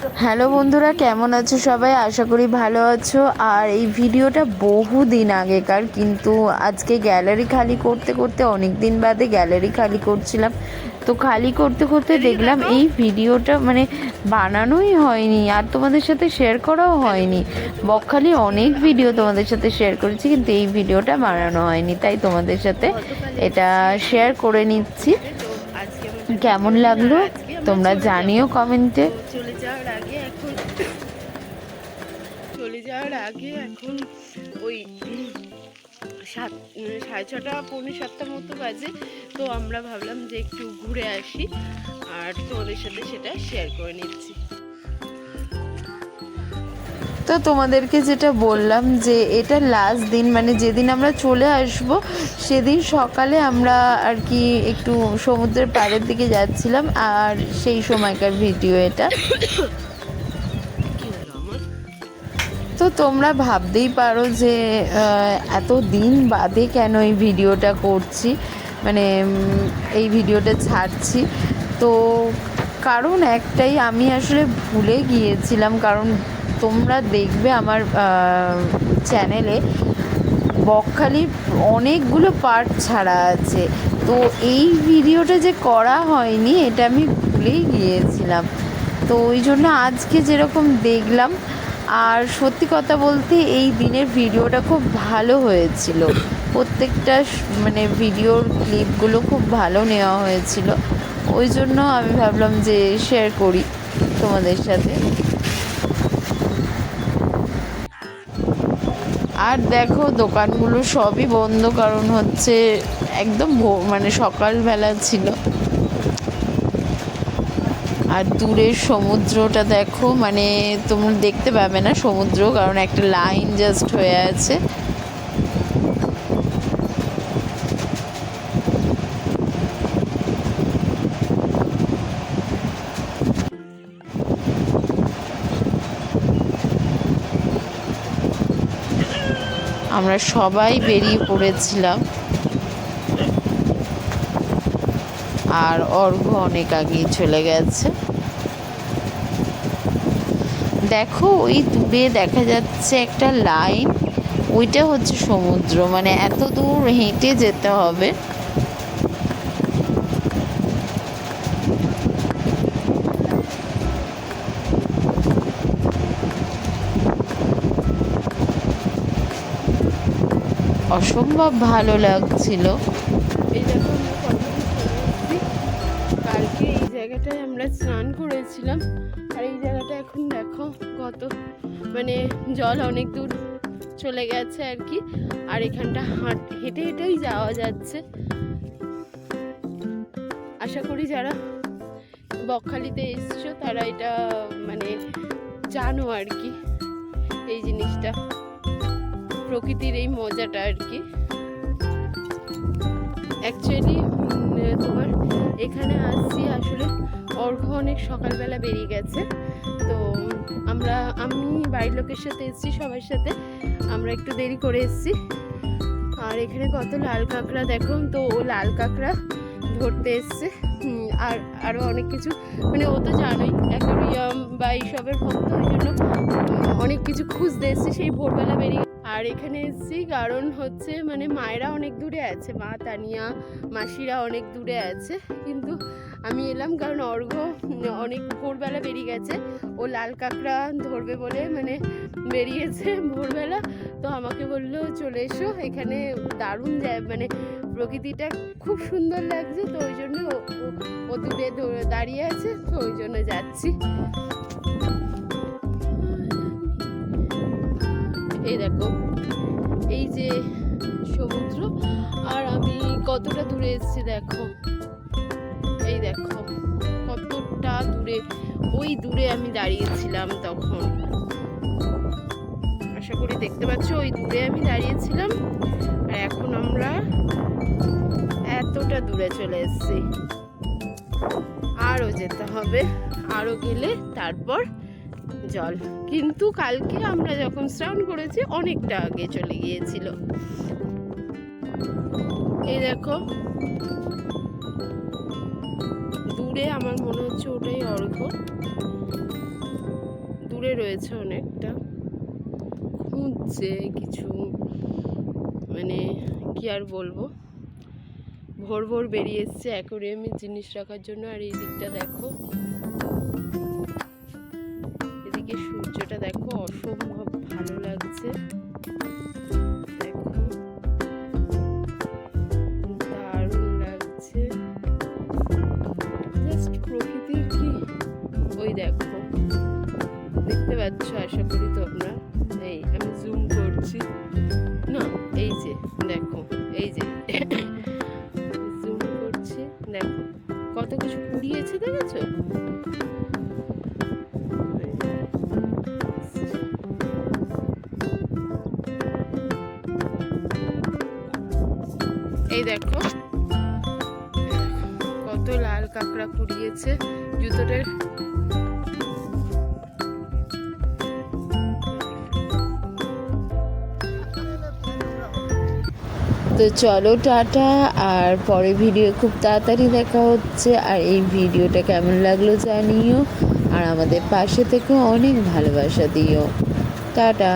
Hello বন্ধুরা কেমন আছো সবাই? আশা করি ভালো আছো। আর এই ভিডিওটা বহু দিন আগেকার কিন্তু আজকে গ্যালারি খালি করতে করতে অনেক দিন বাদে গ্যালারি খালি করছিলাম। তো খালি করতে করতে দেখলাম এই ভিডিওটা মানে বানানোই হয়নি আর তোমাদের সাথে শেয়ার করাও হয়নি। বকখালি অনেক ভিডিও তোমাদের সাথে শেয়ার করেছি কিন্তু এই ভিডিওটা বানানো হয়নি। তাই তোমাদের সাথে এটা শেয়ার করে নিচ্ছি। কেমন লাগল? তোমরা জানিও কমেন্টে চলে যাওয়ার আগে এখন চলে যাওয়ার আগে এখন ওই সাত, সাড়ে ছটা, পৌনে সাতটা মতো বাজে। তো আমরা ভাবলাম যে একটু ঘুরে আসি আর তোমাদের সাথে সেটা শেয়ার করে নিচ্ছি। তো তোমাদেরকে যেটা বললাম যে এটা লাস্ট দিন মানে যেদিন আমরা চলে আসব, সেদিন সকালে আমরা আর কি একটু সমুদ্রের পাড়ের দিকে যাচ্ছিলাম, আর সেই সময়কার ভিডিও এটা। তো তোমরা ভাবতেই পারো যে এত দিন বাদে কেন এই ভিডিওটা করছি? মানে এই ভিডিওটা ছাড়ছি। তো কারণ একটাই, আমি আসলে ভুলে গিয়েছিলাম, কারণ তোমরা দেখবে আমার চ্যানেলে বকখালির অনেকগুলো পার্ট ছাড়া আছে। তো এই ভিডিওটা যে করা হয়নি, এটা আমি ভুলেই গিয়েছিলাম। তো ওই জন্য আজকে যেরকম দেখলাম আর সত্যি কথা বলতে এই দিনের ভিডিওটা খুব ভালো হয়েছিল। প্রত্যেকটা মানে ভিডিওর ক্লিপগুলো খুব ভালো নেওয়া হয়েছিল। ওই জন্য আমি ভাবলাম যে শেয়ার করি তোমাদের সাথে। আর দেখো, দোকানগুলো সবই বন্ধ, কারণ হচ্ছে একদম মানে সকালবেলা ছিল। আর দূরের সমুদ্রটা দেখো মানে তোমরা দেখতে পাবে না সমুদ্র, কারণ একটা লাইন জাস্ট হয়ে আছে। আমরা সবাই বেরিয়ে পড়েছিলাম। আর অর্ঘ অনেক আগেই চলে গেছে। দেখো, ওই দূরে দেখা যাচ্ছে একটা লাইন, ওইটা হচ্ছে সমুদ্র মানে এত দূর হেঁটে যেতে হবে। অসম্ভব ভালো লাগছিল। জায়গাটায় আমরা স্নান করেছিলাম। আর এই জায়গাটা এখন দেখো কত মানে জল অনেক দূর চলে গেছে আর কি। আর এখানটা হাঁট, হেঁটে হেঁটেই যাওয়া যাচ্ছে। আশা করি যারা বকখালিতে এসছো তারা এটা মানে জানো আর কি, এই জিনিসটা। প্রকৃতির এই মজাটা আর কি। অ্যাকচুয়ালি তোমার এখানে আসছি আসলে। অর্ঘ অনেক সকালবেলা বেরিয়ে গেছে। তো আমরা, আমি বাড়ির লোকের সাথে এসেছি, সবার সাথে। আমরা একটু দেরি করে এসেছি। আর এখানে কত লাল কাঁকড়া, দেখো তো, ও লাল কাঁকড়া ধরতে এসছে। আর আরও অনেক কিছু। মানে ও তো জানোই, অ্যাকোরিয়াম বা এইসবের ভক্ত, ওই জন্য অনেক কিছু খুঁজতে এসছে। সেই ভোরবেলা বেরিয়ে আর এখানে এসেছি কারণ হচ্ছে মানে মায়েরা অনেক দূরে আছে, মা তানিয়া, মাসিরা অনেক দূরে আছে। কিন্তু আমি এলাম কারণ অর্ঘ অনেক ভোরবেলা বেরিয়ে গেছে। ও লাল কাঁকড়া ধরবে বলে মানে বেরিয়েছে ভোরবেলা। তো আমাকে বলল, চলে এসো, এখানে দারুণ যায় মানে প্রকৃতিটা খুব সুন্দর লাগছে, তো ওই জন্য ও- দূরে দাঁড়িয়ে আছে, তো ওই জন্য যাচ্ছি। এই দেখো, এই যে সমুদ্র, আর আমি কতটা দূরে এসেছি দেখো। এই দেখো, কতটা দূরে, ওই দূরে আমি দাঁড়িয়েছিলাম তখন। আশা করি দেখতে পাচ্ছ, ওই দূরে আমি দাঁড়িয়েছিলাম, আর এখন আমরা এতটা দূরে চলে এসেছি। আরও যেতে হবে আরও গেলে তারপর জল। কিন্তু কালকে আমরা যখন স্নান করেছি, অনেকটা আগে চলে গিয়েছিল। এই দেখো। দূরে আমার মনে হচ্ছে ওটাই অর্ঘ দূরে রয়েছে অনেকটা। খুঁজছে কিছু মানে কি আর বলব? ভোর ভোর বেরিয়ে এসছে অ্যাকোরিয়ামে জিনিস রাখার জন্য। আর এই দিকটা দেখো। অসম্ভব ভালো লাগছে। দেখো। দারুণ লাগছে। জাস্ট প্রকৃতির কি? ওই দেখো। দেখতে পাচ্ছ, আশা করি তোমরা। এই, আমি জুম করছি। না, এই যে, দেখো, এই যে। জুম করছি, দেখো। কত কিছু কুড়িয়েছে দেখেছ? এই দেখো। কত লাল কাঁকড়া কুড়িয়েছে জুতোটার। তো চলো টাটা, আর পরে ভিডিও খুব তাড়াতাড়ি দেখা হচ্ছে। আর এই ভিডিওটা কেমন লাগল জানিও। আর আমাদের পাশে থেকে অনেক ভালোবাসা দিও। টাটা।